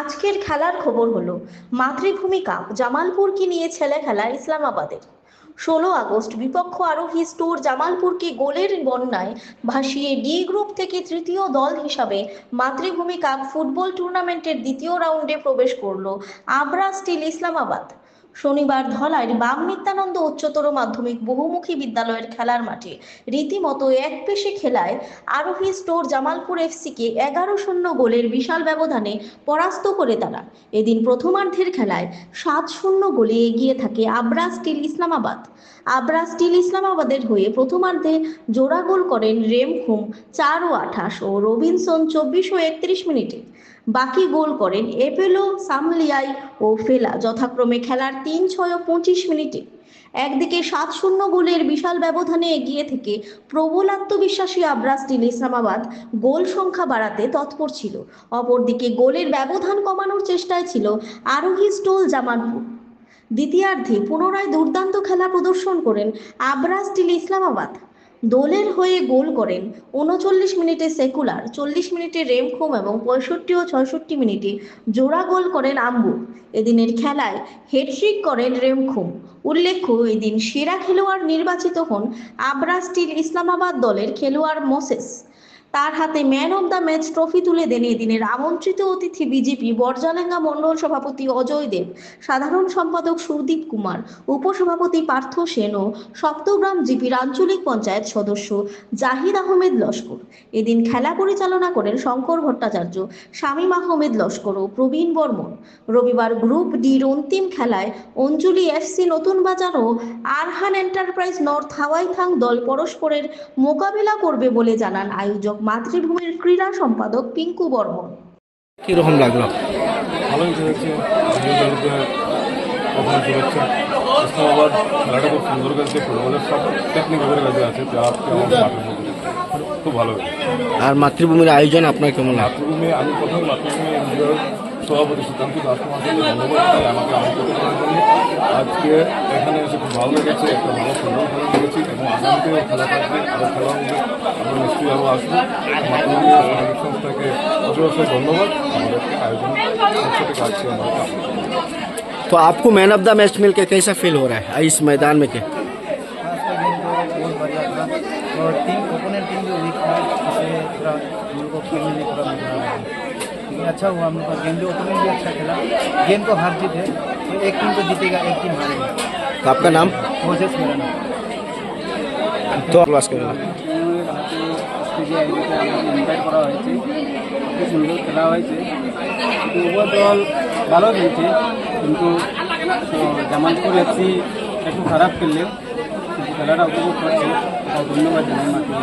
আজকের খেলার খবর হলো মাতৃভূমি কাপ জামালপুরকে নিয়ে ছেলে খেলা ইসলামাবাদের। ষোলো আগস্ট বিপক্ষ আরোহী স্টোর জামালপুরকে গোলের বন্যায় ভাসিয়ে ডি গ্রুপ থেকে তৃতীয় দল হিসাবে মাতৃভূমি কাপ ফুটবল টুর্নামেন্টের দ্বিতীয় রাউন্ডে প্রবেশ করল আবরা স্টিল ইসলামাবাদ। শনিবার ধলাইর বাম নিত্যানন্দ উচ্চতর মাধ্যমিক বহুমুখী বিদ্যালয়ের খেলার মাঠে রীতিমতো এক পেশে খেলায় আরোহী স্টোর জামালপুর এফসিকে এগারো শূন্য গোলের বিশাল ব্যবধানে পরাস্ত করে তারা। এদিন প্রথমার্ধের খেলায় সাত শূন্য গোলে এগিয়ে থাকে আবরা স্টিল ইসলামাবাদ। আবরা স্টিল ইসলামাবাদের হয়ে প্রথমার্ধে জোড়া গোল করেন রেমখুম চার ও আঠাশ ও রবিনসন চব্বিশ ও একত্রিশ মিনিটে। বাকি গোল করেন এপেলো, সামলিয়াই ও ফেলা। যথাক্রমে খেলার তিন, ছয় ও পঁচিশ মিনিটে একদিকে সাত শূন্য গোলের বিশাল ব্যবধানে এগিয়ে থেকে প্রবল আত্মবিশ্বাসী আবরা স্টিল ইসলামাবাদ গোল সংখ্যা বাড়াতে তৎপর ছিল। অপরদিকে গোলের ব্যবধান কমানোর চেষ্টায় ছিল আরোহী স্টোল জামানপুর দ্বিতীয়ার্ধে পুনরায় দুর্দান্ত খেলা প্রদর্শন করেন আবরা স্টিল ইসলামাবাদ। দলের হয়ে গোল করেন। উনচল্লিশ মিনিটে সেকুলার, চল্লিশ মিনিটে রেমখোম এবং পঁয়ষট্টি ও ছয়ষট্টি মিনিটে জোড়া গোল করেন আম্বু এদিনের খেলায় হেডট্রিক করেন রেমখোম। উল্লেখ্য, এদিন সেরা খেলোয়াড় নির্বাচিত হন আবরা স্টিল ইসলামাবাদ দলের খেলোয়াড় মোসেস। তার হাতে man of the match trophy তুলে দেন এদিনের আমন্ত্রিত অতিথি বিজেপি, বর্জালেঙ্গা মণ্ডল সভাপতি অজয় দেব, সাধারণ সম্পাদক সুদীপ কুমার, উপসভাপতি পার্থ সেন ও সপ্তগ্রাম জিপির আঞ্চলিক পঞ্চায়েত সদস্য জাহিদ আহমেদ লস্কর। এদিন খেলা পরিচালনা করেন শঙ্কর ভট্টাচার্য, শামীম আহমেদ লস্কর ও প্রবীণ বর্মন রবিবার গ্রুপ ডির অন্তিম খেলায় অঞ্জলি এফসি নতুন বাজার ও আরহান এন্টারপ্রাইজ নর্থ হাওয়াইথাং দল পরস্পরের মোকাবিলা করবে বলে জানান আয়োজক মাতৃভূমির ক্রীড়া সম্পাদক পিঙ্কু বর্মন। কীরকম লাগল? ভালোই চলেছে দলকে প্রথম ইসলামাবাদ খেলাটা খুব সুন্দর খেলছে ফুটবলের সব টেকনিক ওদের কাছে আছে যা আজকে আমার মাঠের মধ্যে। খুব ভালো আর মাতৃভূমির আয়োজন আপনার কেমন মাতৃভূমি আমি প্রথম মাতৃভূমি সভাপতি সুকান্ত দাস আমাকে জন্য আজকে এখানে এসে খুব ভালো লেগেছে একটা ভালো সুন্দর খেলা দেখেছি এবং আগামীতেও খেলা থাকবে আরও খেলা হবে আমরা নিশ্চয়ই আরও আসবো মাতৃভূমি সামাজিক সংস্থাকে অবশ্যই ধন্যবাদ আমাদেরকে আয়োজন থেকে কাজকে আমাদেরকে আমন্ত্রণ तो आपको मैन ऑफ द मैच मिल के कैसा फील हो रहा है इस मैदान में के आज का गेम तो बहुत बढ़िया था और टीम ओपोनेंट टीम जो वीक था उसे थोड़ा हम लोग को खेलने में थोड़ा मजा आ रहा है लेकिन अच्छा हुआ हम लोग का गेम भी ओपोनेंट भी अच्छा खेला गेम तो हार जीत है तो एक टीम तो जीतेगा एक टीम हारेगा तो आपका नाम कोशिश मेरा नाम তো ক্লাস করে স্টেজে আয়োজিত আমাকে ইনভাইট করা হয়েছে খুব সুন্দর খেলা হয়েছে কিন্তু উভয় দল ভালো খেলছে কিন্তু আহ, জামালপুর এফসি একটু খারাপ খেললেও কিন্তু খেলাটা উপভোগ করছে তাও ধন্যবাদ জানাই মাকে